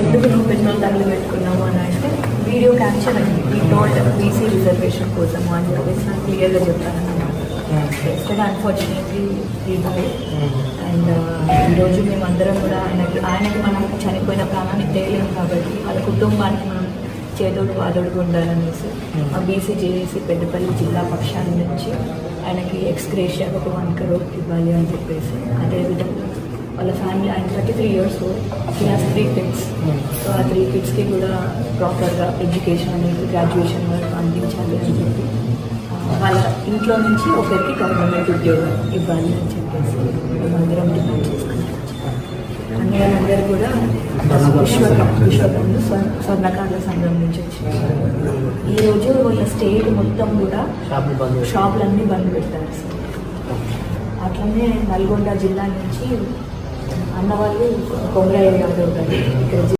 ఎందుకు నువ్వు పెట్రోల్ ధరలు పెట్టుకున్నావు అని అంటే వీడియో క్యాప్చర్ అయింది ఈ టోల్డ్ బీసీ రిజర్వేషన్ కోసం అని చెప్పేసి నాకు క్లియర్గా చెప్పారన్నమాట ఎస్టర్డే అన్ఫార్చునేట్లీ బాయ్ అండ్ ఈరోజు మేమందరం కూడా ఆయనకి ఆయనకి మనం చనిపోయిన ప్రాణాన్ని తేలేం కాబట్టి వాళ్ళ కుటుంబానికి మనం చేదోడు వాదోడుగా ఉండాలనేసి ఆ బీసీ జేఏసీ పెద్దపల్లి జిల్లా పక్షాల నుంచి ఆయనకి ఎక్స్గ్రేషియా ఒక వన్ కరోడ్ ఇవ్వాలి అని చెప్పేసి అదేవిధంగా ఫ్యామిలీ ఆయన thirty three years he has three kids so ఆ త్రీ కిడ్స్కి కూడా ప్రాపర్గా ఎడ్యుకేషన్ అనేది గ్రాడ్యుయేషన్ వరకు అందించాలి అని చెప్పి వాళ్ళ ఇంట్లో నుంచి ఒకరికి గవర్నమెంట్ ఉద్యోగం ఇవ్వాలి అని చెప్పేసి మేమందరం డిమాండ్ చేసుకున్నాం. వాళ్ళందరూ కూడా విశ్వకం విశ్వకం స్వ- స్వర్ణకారుల సంఘం నుంచి వచ్చారు. ఈరోజు వాళ్ళ స్టేట్ మొత్తం కూడా. షాపులన్నీ బంద్ పెడతారు. సార్ అట్లనే నల్గొండ జిల్లా నుంచి అన్నవాళ్ళు కొమరయ్య యాదవ్ గారు ఇక్కడ